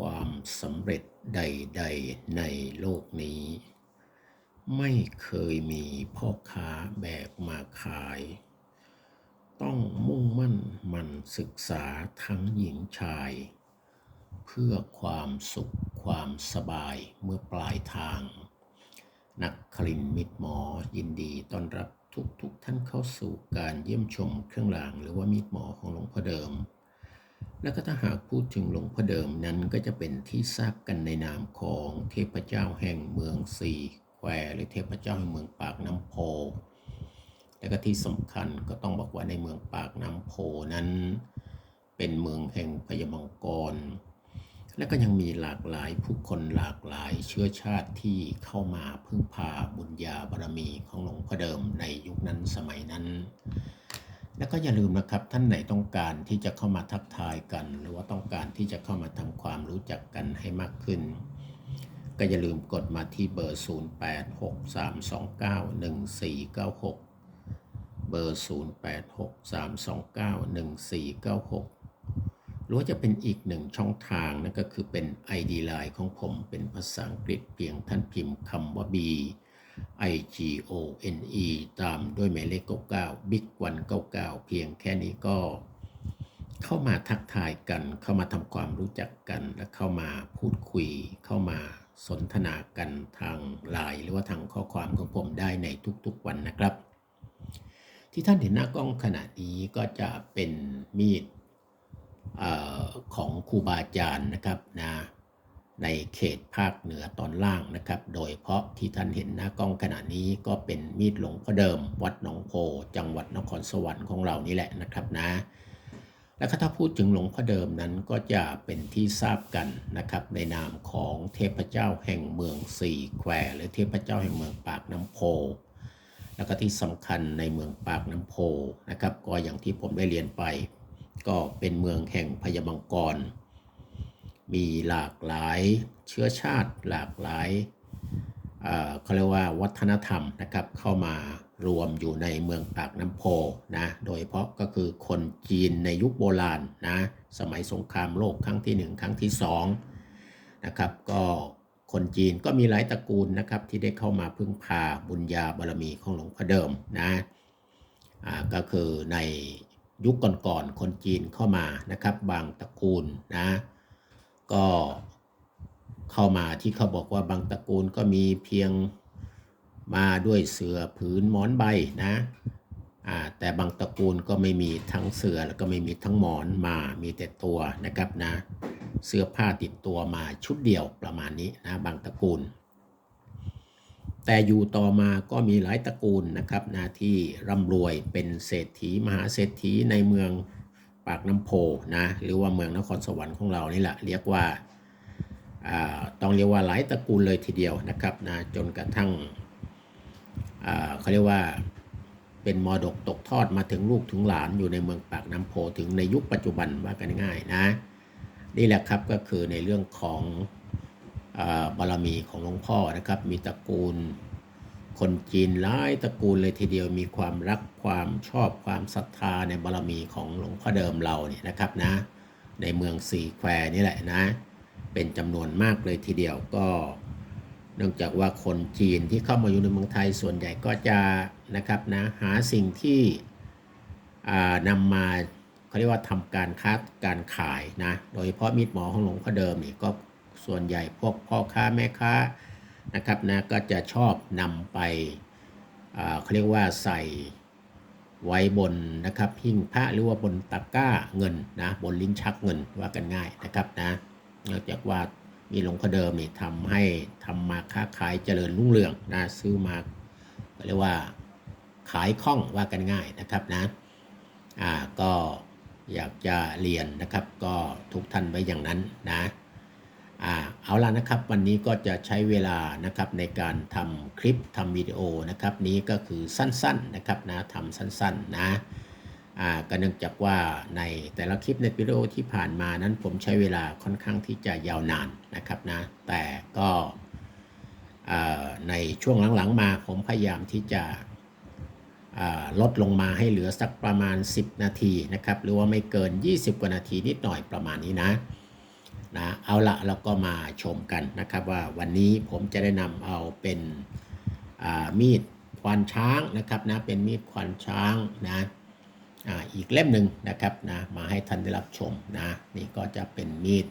ความสำเร็จใด ๆ ในโลกนี้ ไม่เคยมีพ่อค้าแบกมาขาย ต้องมุ่งมั่นหมันศึกษาทั้งหญิงชาย เพื่อความสุขความสบายเมื่อปลายทาง นักคลินมิตรหมอยินดีต้อนรับทุกทุกๆท่านเข้าสู่การเยี่ยมชมเครื่องรางหรือว่ามิตรหมอของหลวงพ่อเดิม และก็ถ้าหากพูดถึงหลวงพ่อเดิมนั้นก็จะเป็นที่ทราบกันในนามของเทพเจ้าแห่งเมืองสีแควหรือเทพเจ้าแห่งเมืองปากน้ำโพ และก็ที่สำคัญก็ต้องบอกว่าในเมืองปากน้ำโพนั้น เป็นเมืองแห่งพญมังกร และก็ยังมีหลากหลายผู้คนหลากหลายเชื้อชาติที่เข้ามาพึ่งพาบุญญาบารมีของหลวงพ่อเดิมในยุคนั้นสมัยนั้น แล้วก็อย่าลืมนะครับท่านไหนต้องการที่จะเข้ามาทักทายกัน หรือว่าต้องการที่จะเข้ามาทำความรู้จักกันให้มากขึ้น ก็อย่าลืมกดมาที่เบอร์ 0863291496 เบอร์ 0863291496 หรือว่าจะเป็นอีกหนึ่งช่องทางนั่นก็คือเป็น ID Line ของผมเป็นภาษาอังกฤษเพียงท่านพิมพ์คำว่า B I G O N E ตามด้วยหมายเลข 99 Big 199 เพียงแค่นี้ก็เข้ามาทักทายกัน เข้ามาทำความรู้จักกัน และเข้ามาพูดคุย เข้ามาสนทนากันทางไลน์หรือว่าทางข้อความของผมได้ในทุกๆวันนะครับ ที่ท่านเห็นหน้ากล้องขณะนี้ก็จะเป็นมีดอของครูบาอาจารย์นะครับนะ ในเขตภาคเหนือตอนล่างนะครับ โดยเพราะที่ท่านเห็นหน้ากล้องขณะนี้ก็เป็นมีดหลวงพ่อเดิม วัดหนองโพจังหวัดนครสวรรค์ของเรานี่แหละนะครับนะ แล้วถ้าพูดถึงหลวงพ่อเดิมนั้นก็จะเป็นที่ทราบกันนะครับ ในนามของเทพเจ้าแห่งเมืองสี่แควหรือเทพเจ้าแห่งเมืองปากน้ำโพแล้วก็ที่สำคัญในเมืองปากน้ำโพนะครับ ก็อย่างที่ผมได้เรียนไป ก็เป็นเมืองแห่งพญามังกร มีหลากหลายเชื้อชาติหลากหลายเขาเรียกว่าวัฒนธรรมนะครับเข้ามารวมอยู่ในเมืองปากน้ำโพนะโดยเฉพาะก็คือคนจีนในยุคโบราณนะสมัยสงครามโลกครั้งที่หนึ่งครั้งที่สองนะครับก็คนจีนก็มีหลายตระกูลนะครับที่ได้เข้ามาพึ่งพาบุญญาบารมีของหลวงพ่อเดิมนะก็คือในยุคก่อนๆคนจีนเข้ามานะครับบางตระกูลนะ ก็เข้ามาที่เขาบอกว่าบางตระกูลก็มีเพียงมาด้วยเสือผืนหมอนใบนะอ่าแต่บางตระกูลก็ไม่มีทั้งเสือแล้วก็ไม่มีทั้งหมอนมามีแต่ตัวนะครับนะเสื้อผ้าติดตัวมาชุดเดียวประมาณนี้นะบางตระกูล แต่อยู่ต่อมาก็มีหลายตระกูลนะครับนะที่ร่ำรวยเป็นเศรษฐีมหาเศรษฐีในเมือง ปากน้ำโพนะหรือว่าเมืองนครสวรรค์ของเรานี่แหละเรียกว่าต้องเรียกว่าหลายตระกูลเลยทีเดียวนะครับนะจนกระทั่งเขาเรียกว่าเป็นมรดกตกทอดมาถึงลูกถึงหลานอยู่ในเมืองปากน้ำโพถึงในยุคปัจจุบันว่ากันง่ายนะนี่แหละครับก็คือในเรื่องของอ่าบารมีของหลวงพ่อนะครับ มีตระกูล คนจีนหลายตระกูลเลยทีเดียวมีความรักความชอบความศรัทธาในบารมีของหลวงพ่อเดิมเราเนี่ยนะครับนะ ในเมืองสีแควนี่แหละนะ เป็นจำนวนมากเลยทีเดียวก็ เนื่องจากว่าคนจีนที่เข้ามาอยู่ในเมืองไทยส่วนใหญ่ก็จะนะครับนะหาสิ่งที่อ่านำมาเขาเรียกว่าทำการค้าการขายนะ โดยเฉพาะมีดหมอของหลวงพ่อเดิมนี่ก็ส่วนใหญ่พวกพ่อค้าแม่ค้า นะครับนะก็จะชอบนำไปเขาเรียกว่าใส่ไว้บนนะครับหิ้งพระหรือว่าบนตะกร้าเงินนะบนลิ้นชักเงินว่ากันง่ายนะครับนะนองจากว่ามีหลวงพ่อเดิมนี่ทำให้ทำมาค้าขายเจริญรุ่งเรืองนะซื้อมาเรียกว่าขายคล่องว่ากันง่ายนะครับนะอ่าก็อยากจะเรียนนะครับก็ทุกท่านไว้อย่างนั้นนะ อ่าเอาล่ะนะครับวันนี้ก็จะใช้เวลานะครับในการทำคลิปทำวิดีโอนะครับนี้ก็คือสั้นๆนะครับนะทำสั้นๆนะอ่าก็เนื่องจากว่าในแต่ละคลิปในวิดีโอที่ผ่านมานั้นผมใช้เวลาค่อนข้างที่จะยาวนานนะครับนะแต่ก็อ่าในช่วงหลังๆมาผมพยายามที่จะอ่าลดลงมาให้เหลือสักประมาณ 10 นาทีนะครับหรือว่าไม่เกิน 20 กว่านาทีนิดหน่อยประมาณนี้นะ นะเอาละเราก็มาชมกันนะครับว่าวันนี้ผมจะได้นำเอาเป็นมีดควานช้างนะครับนะเป็นมีดควานช้างนะออีกเล่มหนึ่งนะครับนะมาให้ท่านได้รับชมนะนี่ก็จะเป็นมีด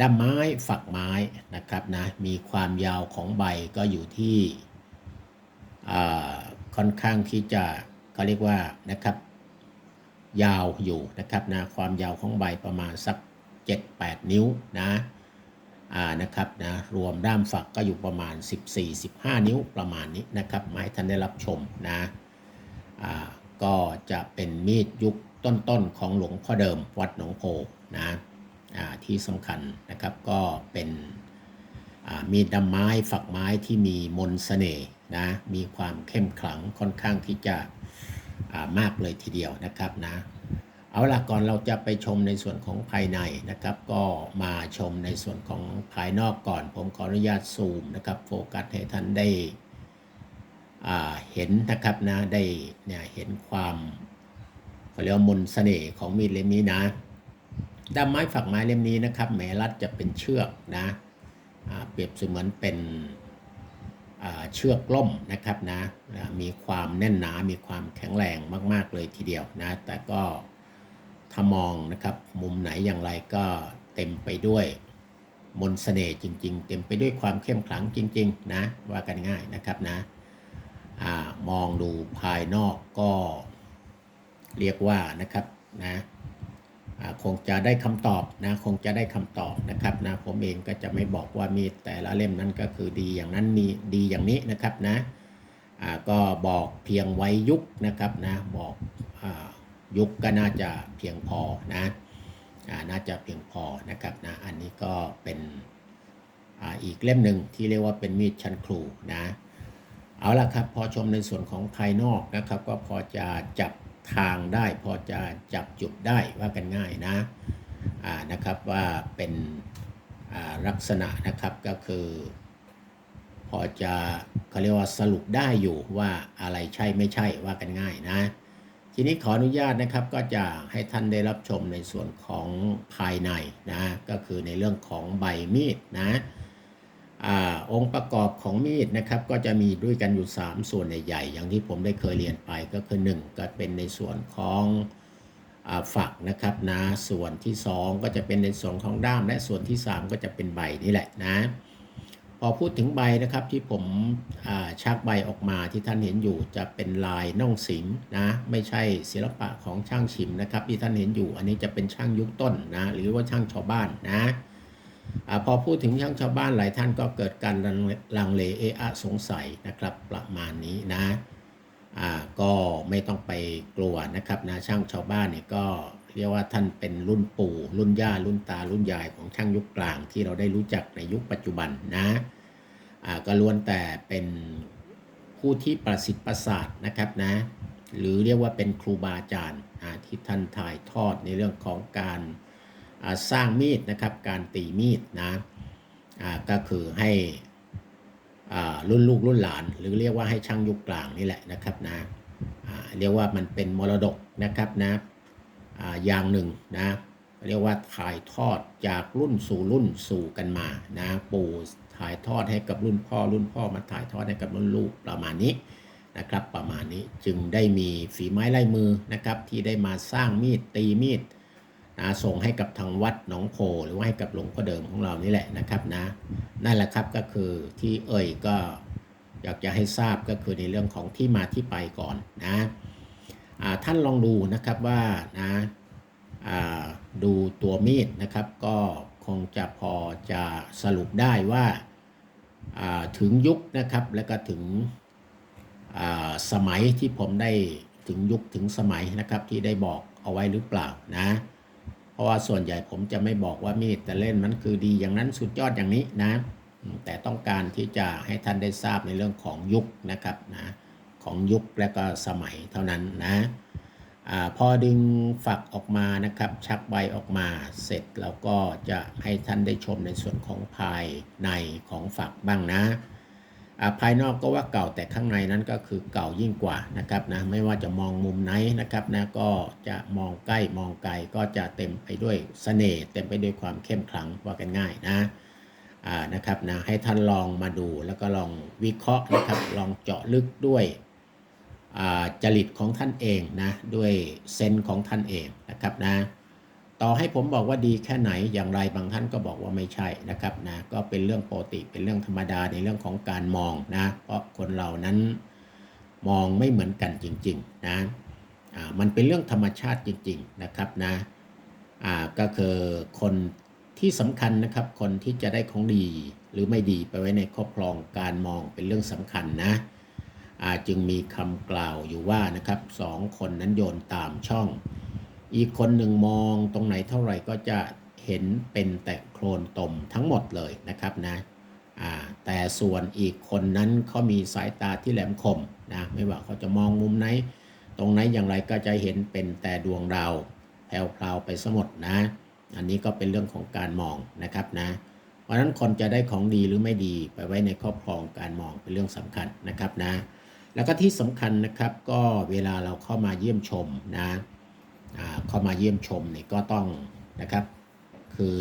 ด้ามไม้ฝักไม้นะครับนะมีความยาวของใบก็อยู่ที่ค่อนข้างที่จะเขาเรียกว่านะครับยาวอยู่นะครับนะความยาวของใบประมาณสัก 7-8 นิ้วนะนะครับนะรวมด้ามฝักก็อยู่ประมาณ 14-15 นิ้วประมาณนี้นะครับมาให้ท่านได้รับชมนะก็จะเป็นมีดยุคต้นๆของหลวงพ่อเดิมวัดหนองโพนะที่สำคัญนะครับก็เป็นมีดดำไม้ฝักไม้ที่มีมนต์เสน่ห์นะมีความเข้มขลังค่อนข้างที่จะมากเลยทีเดียวนะครับนะ เอาล่ะก่อนเราจะไปชมในส่วนของภายในนะครับ ก็มาชมในส่วนของภายนอกก่อน ผมขออนุญาตซูมนะครับ โฟกัสให้ท่านได้เห็นนะครับนะได้เนี่ยเห็นความเขาเรียกว่ามนต์เสน่ห์ของมีดเล่มนี้นะด้ามไม้ฝักไม้เล่มนี้นะครับแหมรัดจะเป็นเชือกนะเปรียบเสมือนเป็นเชือกล่มนะครับนะนะมีความแน่นหนา มีความแข็งแรงมาก ๆ เลยทีเดียวนะ แต่ก็ ถ้ามองนะครับมุมไหนอย่างไรก็เต็มไปด้วยมนต์เสน่ห์จริง ๆ เต็มไปด้วยความเข้มขลังจริง ๆ นะว่ากันง่ายนะครับนะอมองดูภายนอกก็เรียกว่านะครับนะคงจะได้คำตอบนะคงจะได้คำตอบนะครับนะผมเองก็จะไม่บอกว่ามีแต่ละเล่มนั้นก็คือดีอย่างนั้นมีดีอย่างนี้นะครับนะก็บอกเพียงไว้ยุคนะครับนะบอกอ ยุคก็น่าจะเพียงพอนะน่าจะเพียงพอนะครับนะอันนี้ก็เป็นออีกเล่มหนึ่งที่เรียกว่าเป็นมีดชั้นครูนะเอาละครับพอชมในส่วนของภายนอกนะครับ ก็พอจะจับทางได้พอจะจับจุดได้ว่ากันง่ายนะนะครับว่าเป็นลักษณะนะครับก็คือพอจะเขาเรียกว่าสรุปได้อยู่ว่าอะไรใช่ไม่ใช่ว่ากันง่ายนะ ทีนี้ขออนุญาตนะครับก็จะให้ท่านได้รับชมในส่วนของภายในนะก็คือในเรื่องของใบมีดนะอองค์ประกอบของมีดนะครับก็จะมีด้วยกันอยู่ 3 ส่วนใหญ่ๆอย่างที่ผมได้เคยเรียนไปก็คือ 1 ก็เป็นในส่วนของอฝักนะครับนะส่วนที่ 2 ก็จะเป็นในส่วนของด้ามและส่วนที่ 3 ก็จะเป็นใบนี่แหละนะ พอพูดถึงใบนะครับที่ผมชักใบออกมาที่ท่านเห็นอยู่จะเป็นลายน่องสิงนะไม่ใช่ศิลปะของช่างฉิมนะครับที่ท่านเห็นอยู่อันนี้จะเป็นช่างยุคต้นนะหรือว่าช่างชาวบ้านนะอพอพูดถึงช่างชาวบ้านหลายท่านก็เกิดการลังเลเอะอะสงสัยนะครับประมาณนี้นะก็ไม่ต้องไปกลัวนะครับนะช่างชาวบ้านเนี่ยก็ เรียกว่าท่านเป็นรุ่นปู่ รุ่นย่า รุ่นตา รุ่นยายของช่างยุคกลางที่เราได้รู้จักในยุคปัจจุบันนะอ่าก็ล้วนแต่เป็นผู้ที่ประสิทธิ์ประสาทนะครับนะหรือเรียกว่าเป็นครูบาอาจารย์อ่าที่ท่านถ่ายทอดในเรื่องของการอ่าสร้างมีดนะครับการตีมีดนะอ่าก็คือให้อ่ารุ่นลูกรุ่นหลาน หรือเรียกว่าให้ช่างยุคกลางนี่แหละนะครับนะอ่าเรียกว่ามันเป็นมรดกนะครับนะ อย่างหนึ่งนะเรียกว่าถ่ายทอดจากรุ่นสู่รุ่นสู่กันมานะปู่ถ่ายทอดให้กับรุ่นพ่อ รุ่นพ่อมาถ่ายทอดให้กับรุ่นลูกประมาณนี้นะครับประมาณนี้จึงได้มีฝีไม้ลายมือนะครับที่ได้มาสร้างมีดตีมีดนะส่งให้กับทางวัดหนองโพหรือว่าให้กับหลวงพ่อเดิมของเรานี่แหละนะครับนะนั่นแหละครับก็คือที่เอ่ยก็อยากจะให้ทราบก็คือในเรื่องของที่มาที่ไปก่อนนะ ท่านลองดูนะครับว่านะดูตัวมีดนะครับ ก็คงจะพอจะสรุปได้ว่าถึงยุคนะครับแล้วก็ถึงสมัยที่ผมได้ถึงยุคถึงสมัยนะครับที่ได้บอกเอาไว้หรือเปล่านะ เพราะว่าส่วนใหญ่ผมจะไม่บอกว่ามีดแต่เล่นมันคือดีอย่างนั้นสุดยอดอย่างนี้นะ แต่ต้องการที่จะให้ท่านได้ทราบในเรื่องของยุคนะครับนะ ของยุคและก็สมัยเท่านั้นนะอพอดึงฝักออกมานะครับ ชักใบออกมาเสร็จแล้วก็จะให้ท่านได้ชมในส่วนของภายในของฝักบ้างนะภายนอกก็ว่าเก่าแต่ข้างในนั้นก็คือเก่ายิ่งกว่านะครับนะไม่ว่าจะมองมุมไหนนะครับนะก็จะมองใกล้มองไกลก็จะเต็มไปด้วยเสน่ห์เต็มไปด้วยความเข้มขลังว่ากันง่ายนะนะครับนะให้ท่านลองมาดูแล้วก็ลองวิเคราะห์นะครับลองเจาะลึกด้วย จริตของท่านเองนะด้วยเซนของท่านเองนะครับนะต่อให้ผมบอกว่าดีแค่ไหนอย่างไรบางท่านก็บอกว่าไม่ใช่นะครับนะก็เป็นเรื่องปกติเป็นเรื่องธรรมดาในเรื่องของการมองนะเพราะคนเรานั้นมองไม่เหมือนกันจริงๆนะมันเป็นเรื่องธรรมชาติจริง ๆนะครับนะก็คือคนที่สำคัญนะครับคนที่จะได้ของดีหรือไม่ดีไปไว้ในครอบครองการมองเป็นเรื่องสำคัญนะ จึงมีคำกล่าวอยู่ว่านะครับสองคนนั้นโยนตามช่อง อีกคนหนึ่งมองตรงไหนเท่าไหร่ก็จะเห็นเป็นแต่โคลนตมทั้งหมดเลยนะครับนะแต่ส่วนอีกคนนั้นเขามีสายตาที่แหลมคมนะไม่ว่าเขาจะมองมุมไหน ตรงไหนอย่างไรก็จะเห็นเป็นแต่ดวงดาวแพรวๆไปสมดนะ อันนี้ก็เป็นเรื่องของการมองนะครับนะเพราะนั้นคนจะได้ของดีหรือไม่ดีไปไว้ในครอบครองการมองเป็นเรื่องสำคัญนะครับนะ แล้วก็ที่สำคัญนะครับก็เวลาเราเข้ามาเยี่ยมชมนะเข้ามาเยี่ยมชมเนี่ยก็ต้องนะครับคือ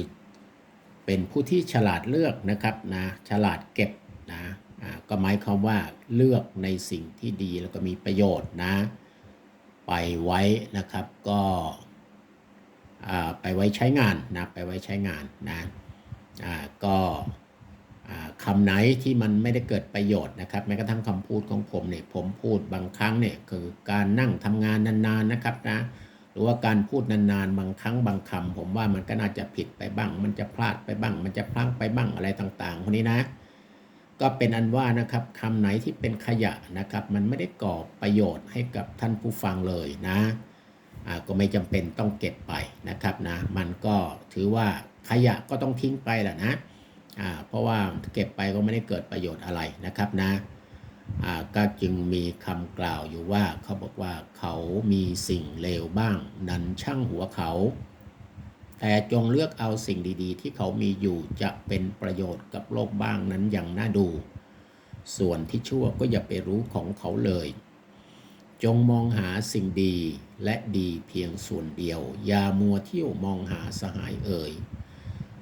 เป็นผู้ที่ฉลาดเลือกนะครับนะฉลาดเก็บนะก็หมายความว่าเลือกในสิ่งที่ดีแล้วก็มีประโยชน์นะ ไปไว้นะครับก็ไปไว้ใช้งานนะไปไว้ใช้งานนะก็ คำไหนที่มันไม่ได้เกิดประโยชน์นะครับแม้กระทั่งคำพูดของผมเนี่ยผมพูดบางครั้งเนี่ยคือการนั่งทำงานนานๆนะครับนะหรือว่าการพูดนานๆบางครั้งบางคำผมว่ามันก็น่าจะผิดไปบ้าง มันจะพลาดไปบ้าง มันจะพลั้งไปบ้างอะไรต่างๆคนนี้นะ ก็เป็นอันว่านะครับคำไหนที่เป็นขยะนะครับ มันไม่ได้ก่อประโยชน์ให้กับท่านผู้ฟังเลยนะก็ไม่จำเป็นต้องเก็บไปนะครับนะมันก็ถือว่าขยะก็ต้องทิ้งไปแหละนะ อ่าเพราะว่าเก็บไปก็ไม่ได้เกิดประโยชน์อะไรนะครับนะอ่าก็จึงมีคำกล่าวอยู่ว่าเขาบอกว่าเขามีสิ่งเลวบ้าง นันช่างหัวเขา แต่จงเลือกเอาสิ่งดีๆ ที่เขามีอยู่จะเป็นประโยชน์กับโลกบ้างนั้นอย่างน่าดู ส่วนที่ชั่วก็อย่าไปรู้ของเขาเลย จงมองหาสิ่งดีและดีเพียงส่วนเดียว อย่ามัวเที่ยวมองหาสหายเอ่ย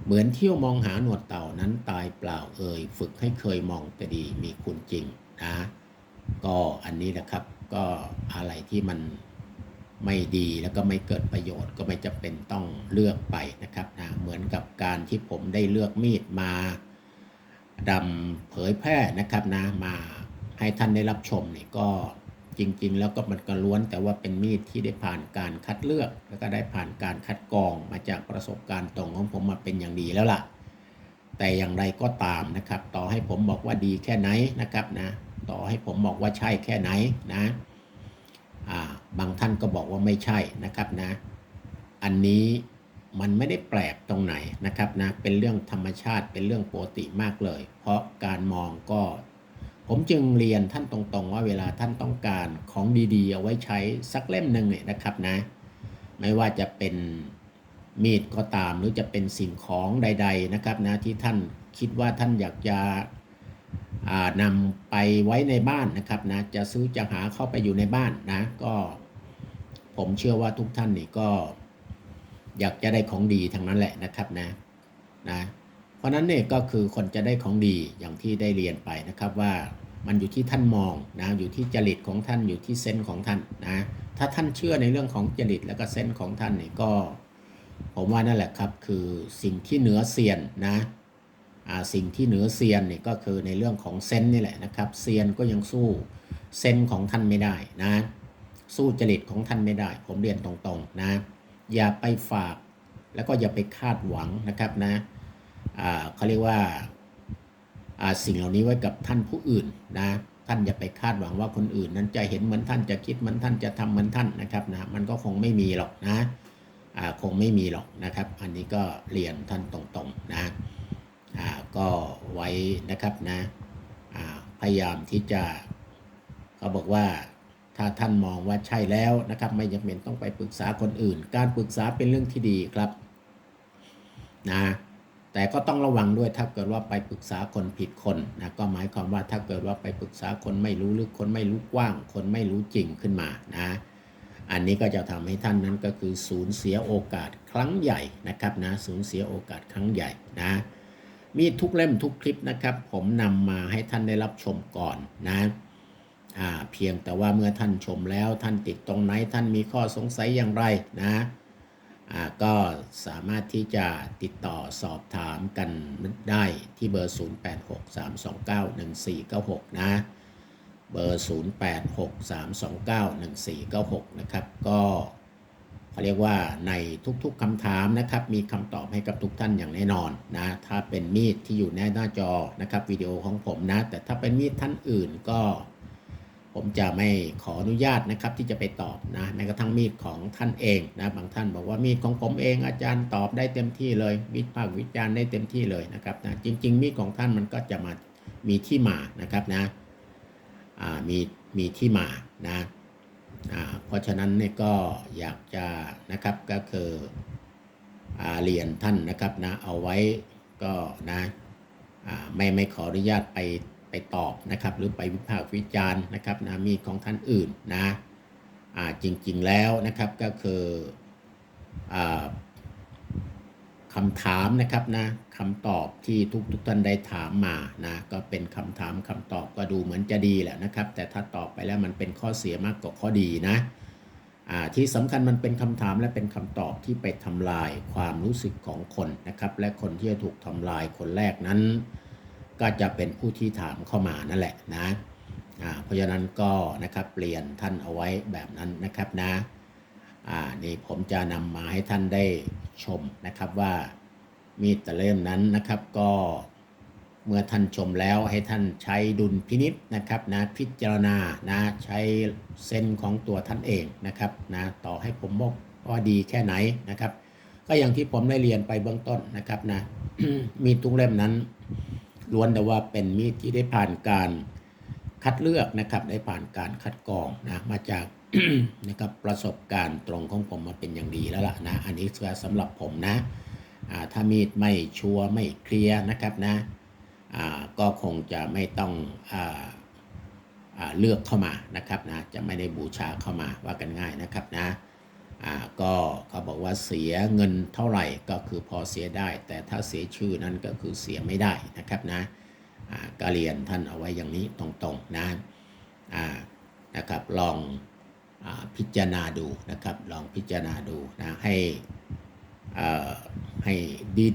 เหมือนเที่ยวมองหาหนวดเต่านั้นตายเปล่าเอ่ยฝึกให้เคยมองแต่ดีมีคุณจริงนะก็อันนี้นะครับก็อะไรที่มันไม่ดีแล้วก็ไม่เกิดประโยชน์ก็ไม่จำเป็นต้องเลือกไปนะครับนะเหมือนกับการที่ผมได้เลือกมีดมาดำเผยแพร่นะครับนะมาให้ท่านได้รับชมนี่ก็ จริง ๆ แล้วก็มันก็ล้วน แต่ว่าเป็นมีดที่ได้ผ่านการคัดเลือก แล้วก็ได้ผ่านการคัดกรองมาจากประสบการณ์ตรงของผมมาเป็นอย่างดีแล้วล่ะ แต่อย่างไรก็ตามนะครับ ต่อให้ผมบอกว่าดีแค่ไหนนะครับนะต่อให้ผมบอกว่าใช่แค่ไหนนะบางท่านก็บอกว่าไม่ใช่นะครับนะ อันนี้มันไม่ได้แปลกตรงไหนนะครับนะ เป็นเรื่องธรรมชาติ เป็นเรื่องปกติมากเลย เพราะการมองก็ ผมจึงเรียนท่านตรงๆ ว่าเวลาท่านต้องการของดีๆ เอาไว้ใช้สักเล่มหนึ่งเนี่ยนะครับนะ ไม่ว่าจะเป็นมีดก็ตามหรือจะเป็นสิ่งของใด ๆนะครับนะที่ท่านคิดว่าท่านอยากจะนำไปไว้ในบ้านนะครับนะจะซื้อจะหาเข้าไปอยู่ในบ้านนะ ก็ผมเชื่อว่าทุกท่านนี่ก็อยากจะได้ของดีทั้งนั้นแหละนะครับนะนะ เพราะนั้นเนี่ยก็คือคนจะได้ของดีอย่างที่ได้เรียนไปนะครับว่ามันอยู่ที่ท่านมองนะอยู่ที่จริตของท่านอยู่ที่เซนส์ของท่านนะถ้าท่านเชื่อในเรื่องของจริตแล้วก็เซนส์ของท่านเนี่ยก็ผมว่านั่นแหละครับคือสิ่งที่เหนือเซียนนะสิ่งที่เหนือเซียนเนี่ยก็คือในเรื่องของเซนส์นี่แหละนะครับเซียนก็ยังสู้เซนของท่านไม่ได้นะสู้จริตของท่านไม่ได้ ผมเรียนตรงๆนะอย่าไปฝากแล้วก็อย่าไปคาดหวังนะครับนะ เขาเรียกว่าสิ่งเหล่านี้ไว้กับท่านผู้อื่นนะ ท่านอย่าไปคาดหวังว่าคนอื่น นั้นจะเห็นเหมือนท่านจะคิดเหมือนท่านจะทำเหมือนท่านนะครับนะมันก็คงไม่มีหรอกนะคงไม่มีหรอกนะครับ อันนี้ก็เรียนท่านตรงๆนะก็ไว้นะครับนะพยายามที่จะเขาบอกว่าถ้าท่านมองว่าใช่แล้วนะครับ ไม่จำเป็นต้องไปปรึกษาคนอื่น การปรึกษาเป็นเรื่องที่ดีครับนะ แต่ก็ต้องระวังด้วยถ้าเกิดว่าไปปรึกษาคนผิดคนนะก็หมายความว่าถ้าเกิดว่าไปปรึกษาคนไม่รู้ลึกคนไม่รู้กว้าง คนไม่รู้จริงขึ้นมานะอันนี้ก็จะทำให้ท่านนั้นก็คือสูญเสียโอกาสครั้งใหญ่นะครับนะสูญเสียโอกาสครั้งใหญ่นะมีทุกเล่มทุกคลิปนะครับ ผมนำมาให้ท่านได้รับชมก่อนนะอ่าเพียงแต่ว่าเมื่อท่านชมแล้วท่านติดตรงไหนท่านมีข้อสงสัยอย่างไรนะ ก็สามารถที่จะติดต่อสอบถามกันได้ที่เบอร์ 0863291496 นะ เบอร์ 0863291496 นะครับ ก็เขาเรียกว่าในทุกๆคำถามนะครับ มีคำตอบให้กับทุกท่านอย่างแน่นอนนะ ถ้าเป็นมีดที่อยู่ในหน้าจอนะครับวิดีโอของผมนะ แต่ถ้าเป็นมีดท่านอื่นก็ ผมจะไม่ขออนุญาตนะครับที่จะไปตอบนะแม้กระทั่งมีดของท่านเองนะบางท่านบอกว่ามีดของผมเองอาจารย์ตอบได้เต็มที่เลย วิพากษ์วิจารณ์ได้เต็มที่เลยนะครับนะจริง ๆ มีดของท่านมันก็จะมามีที่มานะครับนะอ่ามีมีที่มานะอ่าเพราะฉะนั้นเนี่ยก็อยากจะนะครับก็คืออ่าเรียนท่านนะครับนะเอาไว้ก็นะอ่าไม่ไม่ขออนุญาตไป ไปตอบนะครับ หรือไปวิพากษ์วิจารณ์นะครับนะมีของท่านอื่นนะอ่าจริงๆแล้วนะครับก็คืออ่าคำถามนะครับนะคำตอบที่ทุกทุกท่านได้ถามมานะก็เป็นคำถามคำตอบก็ดูเหมือนจะดีแหละนะครับ แต่ถ้าตอบไปแล้วมันเป็นข้อเสียมากกว่าข้อดีนะอ่าที่สำคัญมันเป็นคำถามและเป็นคำตอบที่ไปทำลายความรู้สึกของคนนะครับ และคนที่จะถูกทำลายคนแรกนั้น ก็จะเป็นผู้ที่ถามเข้ามานั่นแหละนะเพราะฉะนั้นก็นะครับเปลี่ยนท่านเอาไว้แบบนั้นนะครับนะอ่านี่ผมจะนำมาให้ท่านได้ชมนะครับว่ามีดแต่เล่มนั้นนะครับก็เมื่อท่านชมแล้วให้ท่านใช้ดุลพินิษนะครับนะพิจารณานะใช้เส้นของตัวท่านเองนะครับนะต่อให้ผมบอกว่าดีแค่ไหนนะครับ ก็อย่างที่ผมได้เรียนไปเบื้องต้นนะครับนะมีดทุกเล่มนั้น ล้วนแต่ว่าเป็นมีดที่ได้ผ่านการคัดเลือกนะครับ ได้ผ่านการคัดกรองนะมาจากนะครับประสบการณ์ตรงของผมมาเป็นอย่างดีแล้วล่ะนะอันนี้คือสำหรับผมนะถ้ามีดไม่ชัวร์ไม่เคลียร์นะครับนะก็คงจะไม่ต้องออเลือกเข้ามานะครับนะจะไม่ได้บูชาเข้ามาว่ากันง่ายนะครับนะ อ่าก็เขาบอกว่าเสียเงินเท่าไหร่ก็คือพอเสียได้ แต่ถ้าเสียชื่อนั้นก็คือเสียไม่ได้นะครับนะอ่าก็เรียนท่านเอาไว้อย่างนี้ตรงๆนะอ่านะครับลองอพิจารณาดูนะครับ ลองพิจารณาดูนะให้เอ่อให้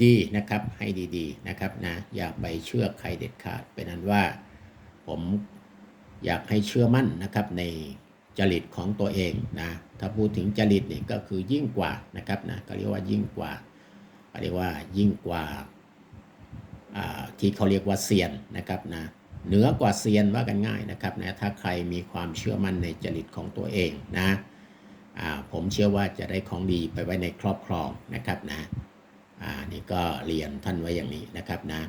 ดีๆนะครับให้ดีๆนะครับนะอย่าไปเชื่อใครเด็ดขาดเป็นนั้นว่าผมอยากให้เชื่อมั่นนะครับใน จริตของตัวเองนะถ้าพูดถึงจริตเนี่ยก็คือยิ่งกว่านะครับนะก็เรียกว่ายิ่งกว่าก็เรียกว่ายิ่งกว่าที่เขาเรียกว่าเซียนนะครับนะเหนือกว่าเซียนว่ากันง่ายนะครับนะถ้าใครมีความเชื่อมั่นในจริตของตัวเองนะผมเชื่อว่าจะได้ของดีไปไว้ในครอบครองนะครับนะอ่านี่ก็เรียนท่านไว้อย่างนี้นะครับนะ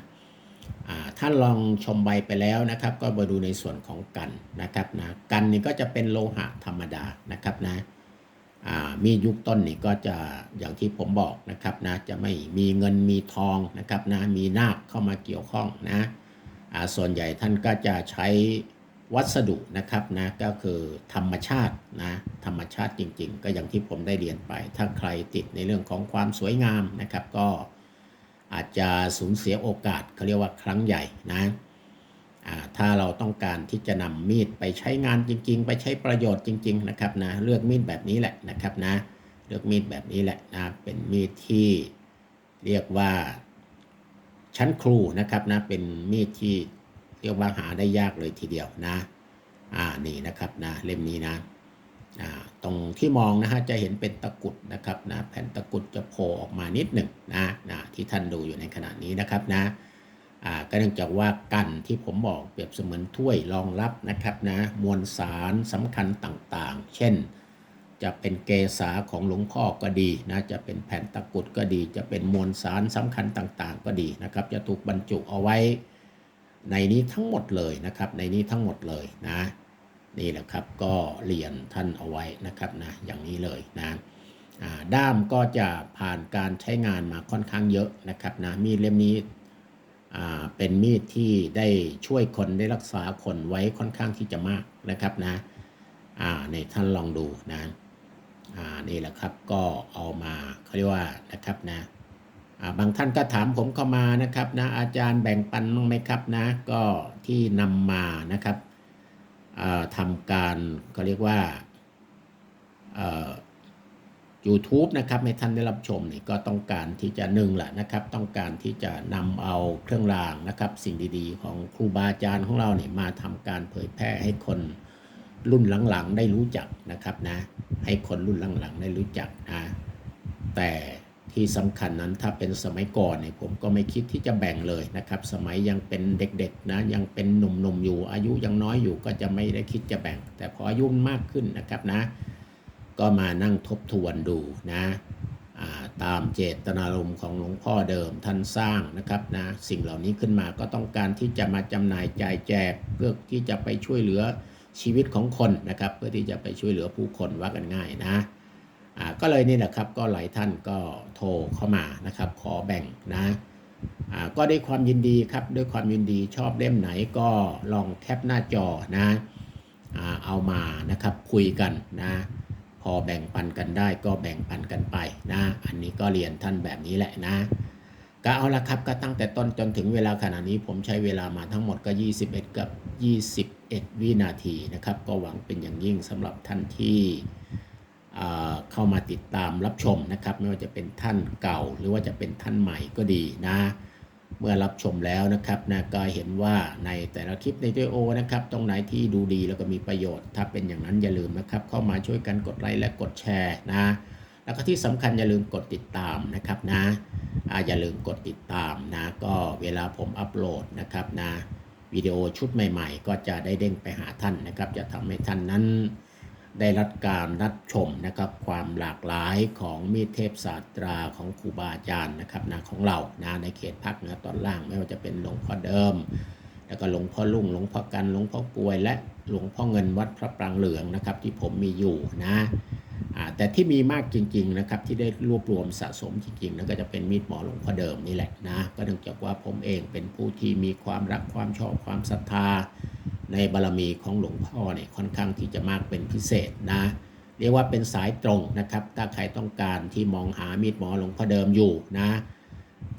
อ่าท่านลองชมใบไปแล้วนะครับ ก็มาดูในส่วนของกันนะครับนะกันนี่ก็จะเป็นโลหะธรรมดานะครับนะมียุคต้นนี่ก็จะอย่างที่ผมบอกนะครับนะจะไม่มีเงินมีทองนะครับนะมีนาคเข้ามาเกี่ยวข้องนะส่วนใหญ่ท่านก็จะใช้วัสดุนะครับนะก็คือธรรมชาตินะธรรมชาติจริง ๆ ก็อย่างที่ผมได้เรียนไป ถ้าใครติดในเรื่องของความสวยงามนะครับ ก็ อาจจะสูญเสียโอกาสเขาเรียกว่าครั้งใหญ่นะถ้าเราต้องการที่จะนำมีดไปใช้งานจริง ๆ ไปใช้ประโยชน์จริง ๆ นะครับนะเลือกมีดแบบนี้แหละนะครับนะเลือกมีดแบบนี้แหละนะเป็นมีดที่เรียกว่าชั้นครูนะครับนะเป็นมีดที่เรียกว่าหาได้ยากเลยทีเดียวนะอ่านี่นะครับนะเล่มนี้นะ ตรงที่มองนะฮะจะเห็นเป็นตะกุดนะครับนะแผ่นตะกุดจะโผล่ออกมานิดหนึ่งนะนะที่ท่านดูอยู่ในขณะนี้นะครับนะอ่าก็เนื่องจากว่ากันที่ผมบอกเปรียบเสมือนถ้วยรองรับนะครับนะมวลสารสำคัญต่างๆ เช่น จะเป็นเกษาของหลวงพ่อก็ดีนะจะเป็นแผ่นตะกุดก็ดี จะเป็นมวลสารสำคัญต่างๆ ก็ดีนะครับ จะถูกบรรจุเอาไว้ในนี้ทั้งหมดเลยนะครับ ในนี้ทั้งหมดเลยนะ นี่แหละครับก็เรียนท่านเอาไว้นะครับนะอย่างนี้เลยนะด้ามก็จะผ่านการใช้งานมาค่อนข้างเยอะนะครับนะมีดเล่มนี้เป็นมีดที่ได้ช่วยคนได้รักษาคนไว้ค่อนข้างที่จะมากนะครับนะอ่าในท่านลองดูนะนี่แหละครับก็เอามาเขาเรียกว่านะครับนะาบางท่านก็ถามผมเข้ามานะครับนะอาจารย์แบ่งปันบ้างไหมครับนะก็ที่นำมานะครับ ทำการเขาเรียกว่า YouTube นะครับให้ท่านได้รับชมนี่ก็ต้องการที่จะหนึ่งแหละนะครับ ต้องการที่จะนำเอาเครื่องรางนะครับ สิ่งดีๆ ของครูบาอาจารย์ของเราเนี่ยมาทำการเผยแพร่ให้คนรุ่นหลังๆ ได้รู้จักนะครับนะ ให้คนรุ่นหลังๆ ได้รู้จักนะ แต่ ที่สำคัญนั้นถ้าเป็นสมัยก่อนเนี่ยผมก็ไม่คิดที่จะแบ่งเลยนะครับ สมัยยังเป็นเด็กๆนะยังเป็นหนุ่มๆอยู่ อายุยังน้อยอยู่ก็จะไม่ได้คิดจะแบ่ง แต่พออายุมากขึ้นนะครับนะ ก็มานั่งทบทวนดูนะาตามเจตนารมณ์ของหลวงพ่อเดิมท่านสร้างนะครับนะสิ่งเหล่านี้ขึ้นมาก็ต้องการที่จะมาจำหน่ายจ่ายแจก เพื่อที่จะไปช่วยเหลือชีวิตของคนนะครับ เพื่อที่จะไปช่วยเหลือผู้คนว่ากันง่ายนะ ก็เลยนี่แหละครับก็หลายท่านก็โทรเข้ามานะครับ ขอแบ่งนะก็ด้วยความยินดีครับด้วยความยินดีชอบเล่มไหนก็ลองแคปหน้าจอนะเอามานะครับคุยกันนะพอแบ่งปันกันได้ก็แบ่งปันกันไปนะอันนี้ก็เรียนท่านแบบนี้แหละนะก็เอาละครับก็ตั้งแต่ต้นจนถึงเวลาขณะนี้ผมใช้เวลามาทั้งหมดก็ 21 กับ 21 วินาทีนะครับ ก็หวังเป็นอย่างยิ่งสำหรับท่านที่ เข้ามาติดตามรับชมนะครับ ไม่ว่าจะเป็นท่านเก่า หรือว่าจะเป็นท่านใหม่ก็ดีนะ เมื่อรับชมแล้วนะครับนะก็เห็นว่าในแต่ละคลิปในวิดีโอนะครับ ตรงไหนที่ดูดีแล้วก็มีประโยชน์ ถ้าเป็นอย่างนั้นอย่าลืมนะครับ เข้ามาช่วยกันกดไลค์และกดแชร์นะแล้วก็ที่สำคัญอย่าลืมกดติดตามนะครับนะออย่าลืมกดติดตามนะ ก็เวลาผมอัปโหลดนะครับนะวิดีโอชุดใหม่ ๆ ก็จะได้เด้งไปหาท่านนะครับ จะทำให้ท่านนั้น ได้รับการรับชมนะครับความหลากหลายของมีเทพศาสตราของครูบาอาจารย์นะครับนะของเรานะในเขตภาคเหนือตอนล่างไม่ว่าจะเป็นหลวงพ่อเดิม แล้วก็หลวงพ่อลุ่งหลวงพ่อกันหลวงพ่อกลวย และหลวงพ่อเงินวัดพระปรางเหลืองนะครับที่ผมมีอยู่นะแต่ที่มีมากจริงๆนะครับที่ได้รวบรวมสะสมจริงๆนั่นก็จะเป็นมีดหมอหลวงพ่อเดิมนี่แหละนะก็เนื่องจากว่าผมเองเป็นผู้ที่มีความรักความชอบความศรัทธา ในบารมีของหลวงพ่อเนี่ยค่อนข้างที่จะมากเป็นพิเศษนะเรียกว่าเป็นสายตรงนะครับ ถ้าใครต้องการที่มองหามีดหมอหลวงพ่อเดิมอยู่นะ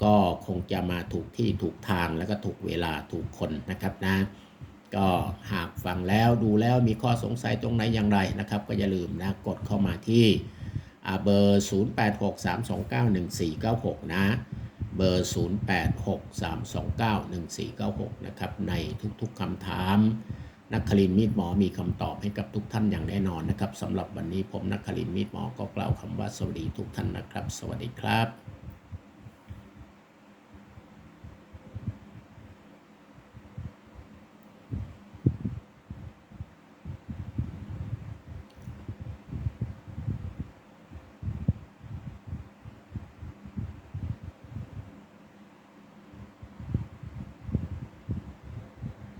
ก็คงจะมาถูกที่ถูกทางแล้วก็ถูกเวลาถูกคนนะครับนะ ก็หากฟังแล้วดูแล้วมีข้อสงสัยตรงไหนอย่างไรนะครับ ก็อย่าลืมนะกดเข้ามาที่อ่าเบอร์ 0863291496 นะ เบอร์ 0863291496 นะครับ ในทุกๆคำถาม นักคลินมีดหมอมีคำตอบให้กับทุกท่านอย่างแน่นอนนะครับสำหรับวันนี้ผมนักคลินมีดหมอก็กล่าวคำว่าสวัสดีทุกท่านนะครับ สวัสดีครับ